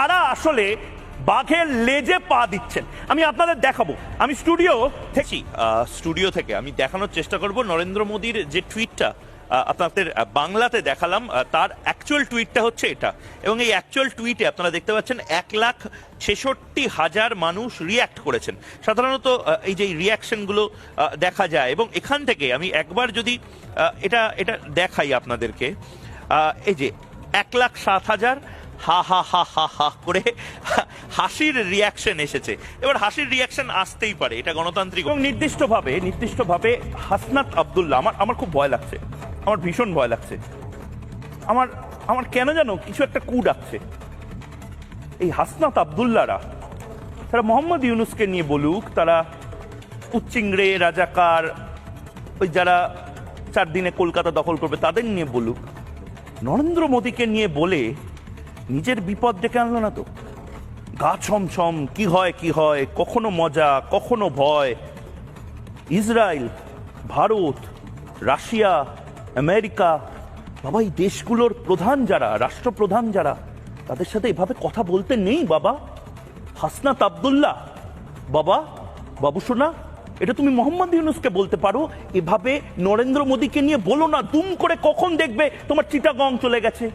কারা আসলে বাঘের লেজে পা দিচ্ছেন। আমি আপনাদের দেখাবো। আমি স্টুডিও থেকে স্টুডিও থেকে আমি দেখানোর চেষ্টা করব নরেন্দ্র মোদীর যে টুইটটা আপনাদের বাংলাতে দেখালাম তার অ্যাকচুয়াল টুইটটা হচ্ছে এটা। এবং এই অ্যাকচুয়াল টুইটে আপনারা দেখতে পাচ্ছেন এক লাখ ছেষট্টি হাজার মানুষ রিয়্যাক্ট করেছেন। সাধারণত এই যে রিয়াকশনগুলো দেখা যায়। এবং এখান থেকে আমি একবার যদি এটা এটা দেখাই আপনাদেরকে এই যে এক লাখ সাত হাজার হা হা হা হা হা করে হাসির রিয়াকশন এসেছে। এবার হাসির রিয়াকশন আসতেই পারে, এটা গণতান্ত্রিক এবং নির্দিষ্টভাবে নির্দিষ্টভাবে হাসনাত আব্দুল্লাহ, আমার আমার খুব ভয় লাগছে। আমার ভীষণ ভয় লাগছে। আমার আমার কেন জানো কিছু একটা কু ডাকছে। এই হাসনাত আব্দুল্লাহরা, তারা মোহাম্মদ ইউনুসকে নিয়ে বলুক, তারা উচ্চিংড়ে, রাজাকার, ওই যারা চার দিনে কলকাতা দখল করবে, তাদের নিয়ে বলুক। নরেন্দ্র মোদীকে নিয়ে বলে নিজের বিপদ ডেকে আনলো না তো? গা ছমছম, কি হয় কি হয়, কখনো মজা, কখনো ভয়। ইসরায়েল, ভারত, রাশিয়া, আমেরিকা, বাবা, এই দেশগুলোর প্রধান যারা, রাষ্ট্রপ্রধান যারা, তাদের সাথে এভাবে কথা বলতে নেই, বাবা? হাসনাত আব্দুল্লাহ, বাবা, বাবু সোনা, এটা তুমি মোহাম্মদ ইউনুসকে বলতে পারো? এভাবে নরেন্দ্র মোদীকে নিয়ে বলো না, দুম করে কখন দেখবে তোমার চিটাগং চলে গেছে?